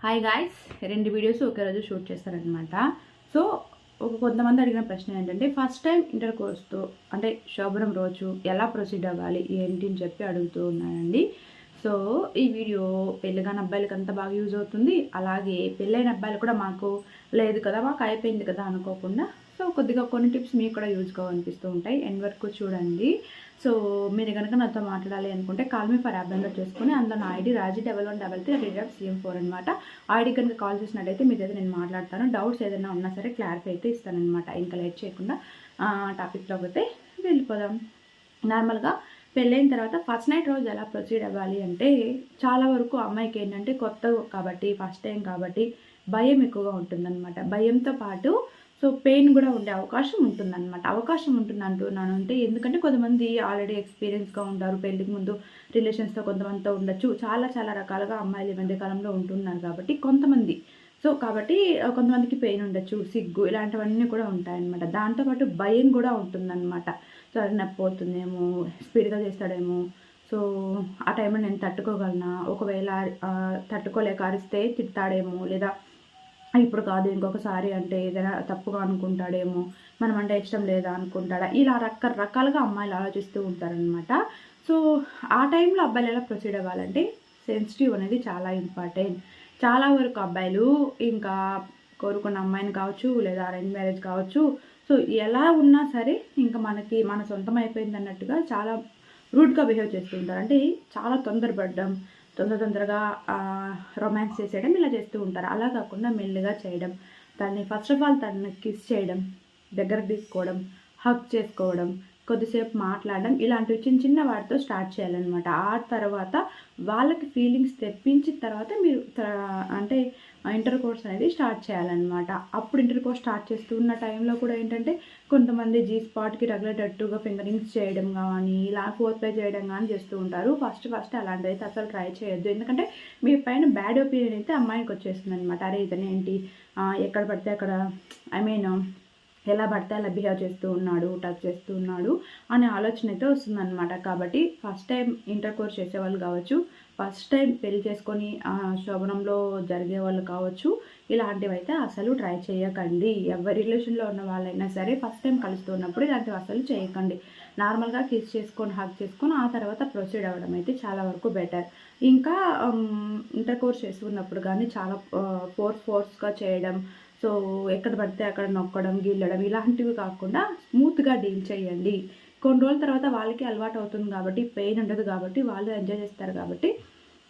Hi guys రెండు videos ఒకే రోజు షూట్ చేస్తారనమాట సో ఒక కొంతమంది అడిగిన ప్రశ్న ఏంటంటే ఫస్ట్ టైం ఇంటర్ కోర్స్తో అంటే శోభనం రోజు ఎలా ప్రొసీడ్ అవ్వాలి ఏంటి అని చెప్పి అడుగుతూ ఉన్నానండి సో ఈ వీడియో పెళ్ళిగాని అబ్బాయిలకు అంతా బాగా యూజ్ అవుతుంది. అలాగే పెళ్ళైన అబ్బాయిలు కూడా మాకు లేదు కదా మాకు అయిపోయింది కదా అనుకోకుండా సో కొద్దిగా కొన్ని టిప్స్ మీకు కూడా యూజ్గా అనిపిస్తూ ఉంటాయి. ఎండ్ వరకు చూడండి. సో మీరు కనుక నాతో మాట్లాడాలి అనుకుంటే call me for app download చేసుకుని అందులో నా ID Raji double one double three reader CM four అనమాట ఐడి కనుక కాల్ చేసినట్టయితే మీ దగ్గర నేను మాట్లాడతాను. డౌట్స్ ఏదైనా ఉన్నా సరే క్లారిఫై అయితే ఇస్తానమాట ఇంకా లేట్ చేయకుండా టాపిక్లోకి అయితే వెళ్ళిపోదాం. నార్మల్గా పెళ్ళైన తర్వాత ఫస్ట్ నైట్ రోజు ఎలా ప్రొసీడ్ అవ్వాలి అంటే చాలా వరకు అమ్మాయికి ఏంటంటే కొత్త కాబట్టి ఫస్ట్ టైం కాబట్టి భయం ఎక్కువగా ఉంటుందన్నమాట. భయంతో పాటు సో పెయిన్ కూడా ఉండే అవకాశం ఉంటుందన్నమాట. అవకాశం ఉంటుంది అంటున్నాను అంటే ఎందుకంటే కొంతమంది ఆల్రెడీ ఎక్స్పీరియన్స్గా ఉంటారు. పెళ్ళికి ముందు రిలేషన్స్తో కొంతమందితో ఉండొచ్చు. చాలా చాలా రకాలుగా అమ్మాయిలు ఈ మధ్యకాలంలో ఉంటున్నారు కాబట్టి కొంతమంది. సో కాబట్టి కొంతమందికి పెయిన్ ఉండొచ్చు సిగ్గు ఇలాంటివన్నీ కూడా ఉంటాయన్నమాట. దాంతోపాటు భయం కూడా ఉంటుందన్నమాట. సో అది నొప్పి అవుతుందేమో స్పీడ్గా చేస్తాడేమో. సో ఆ టైంలో నేను తట్టుకోగలనా? ఒకవేళ తట్టుకోలేక అరిస్తే తిడతాడేమో లేదా ఇప్పుడు కాదు ఇంకొకసారి అంటే ఏదైనా తప్పుగా అనుకుంటాడేమో మనం అంటే ఇష్టం లేదా అనుకుంటాడా? ఇలా రకరకాలుగా అమ్మాయిలు ఆలోచిస్తూ ఉంటారనమాట సో ఆ టైంలో అబ్బాయిలు ఎలా ప్రొసీడ్ అవ్వాలంటే సెన్సిటివ్ అనేది చాలా ఇంపార్టెంట్. చాలా వరకు అబ్బాయిలు ఇంకా కోరుకున్న అమ్మాయిని కావచ్చు లేదా అరేంజ్ మ్యారేజ్ కావచ్చు సో ఎలా ఉన్నా సరే ఇంకా మనకి మన సొంతం అయిపోయింది అన్నట్టుగా చాలా రూడ్గా బిహేవ్ చేస్తూ ఉంటారు. అంటే చాలా తొందరపడడం తొందర తొందరగా రొమాన్స్ చేసేయడం ఇలా చేస్తూ ఉంటారు. అలా కాకుండా మెల్లగా చేయడం తనని ఫస్ట్ ఆఫ్ ఆల్ తనని కిస్ చేయడం దగ్గరకు తీసుకోవడం హక్ చేసుకోవడం కొద్దిసేపు మాట్లాడడం ఇలాంటివి చిన్న చిన్న వాటితో స్టార్ట్ చేయాలన్నమాట. ఆ తర్వాత వాళ్ళకి ఫీలింగ్స్ తెప్పించిన తర్వాత మీరు త- అంటే ఇంటర్ కోర్స్ అనేది స్టార్ట్ చేయాలన్నమాట. అప్పుడు ఇంటర్ కోర్స్ స్టార్ట్ చేస్తూ ఉన్న టైంలో కూడా ఏంటంటే కొంతమంది జీ స్పాట్కి తగిలేటట్టుగా ఫింగరింగ్స్ చేయడం కానీ ఇలా ఫోర్ ప్లే చేయడం కానీ చేస్తూ ఉంటారు. ఫస్ట్ ఫస్ట్ అలాంటిది అయితే అసలు ట్రై చేయొద్దు. ఎందుకంటే మీ పైన బ్యాడ్ ఒపీనియన్ అయితే అమ్మాయికి వచ్చేస్తుంది అనమాట అరే ఇతనేంటి? ఏంటి ఎక్కడ పడితే అక్కడ ఐ మీన్ ఎలా పడితే అలా బిహేవ్ చేస్తూ ఉన్నాడు టచ్ చేస్తూ ఉన్నాడు అనే ఆలోచన అయితే వస్తుందన్నమాట. కాబట్టి ఫస్ట్ టైం ఇంటర్ కోర్స్ చేసేవాళ్ళు కావచ్చు ఫస్ట్ టైం పెళ్ళి చేసుకొని శోభనంలో జరిగే వాళ్ళు కావచ్చు ఇలాంటివి అయితే అసలు ట్రై చేయకండి. ఎవరి రిలేషన్లో ఉన్న వాళ్ళైనా సరే ఫస్ట్ టైం కలుస్తున్నప్పుడు ఇలాంటివి అసలు చేయకండి. నార్మల్గా కిస్ చేసుకొని హక్ చేసుకొని ఆ తర్వాత ప్రొసీడ్ అవ్వడం అయితే చాలా వరకు బెటర్ ఇంకా ఇంటర్ కోర్స్ చేస్తున్నప్పుడు కానీ చాలా ఫోర్స్ ఫోర్స్గా చేయడం సో ఎక్కడ పడితే అక్కడ నొక్కడం గిల్లడం ఇలాంటివి కాకుండా స్మూత్గా డీల్ చేయండి. కొన్ని రోజుల తర్వాత వాళ్ళకి అలవాటు అవుతుంది కాబట్టి పెయిన్ ఉండదు కాబట్టి వాళ్ళు ఎంజాయ్ చేస్తారు కాబట్టి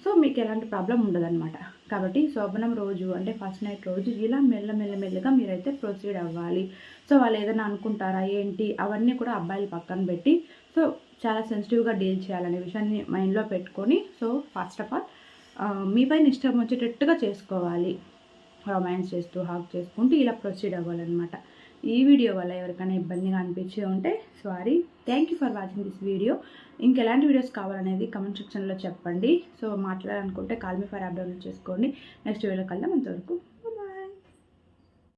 సో మీకు ఎలాంటి ప్రాబ్లం ఉండదన్నమాట. కాబట్టి శోభనం రోజు అంటే ఫస్ట్ నైట్ రోజు ఇలా మెల్ల మెల్ల మెల్లగా మీరైతే ప్రొసీడ్ అవ్వాలి. సో వాళ్ళు ఏదైనా అనుకుంటారా ఏంటి అవన్నీ కూడా అబ్బాయిలు పక్కన పెట్టి సో చాలా సెన్సిటివ్గా డీల్ చేయాలనే విషయాన్ని మైండ్లో పెట్టుకొని సో ఫస్ట్ ఆఫ్ ఆల్ మీ పైన ఇష్టం వచ్చేటట్టుగా చేసుకోవాలి. రొమాన్స్ చేస్తూ హాక్ చేసుకుంటూ ఇలా ప్రొసీడ్ అవ్వాలన్నమాట. ఈ వీడియో వల్ల ఎవరికైనా ఇబ్బందిగా అనిపించి ఉంటే sorry thank you for watching this video ఇంకెలాంటి videos కావాలనేది కమెంట్ సెక్షన్లో చెప్పండి. So మాట్లాడాలనుకుంటే call me for app download చేసుకోండి నెక్స్ట్ వీడియో కల్లా అంతవరకు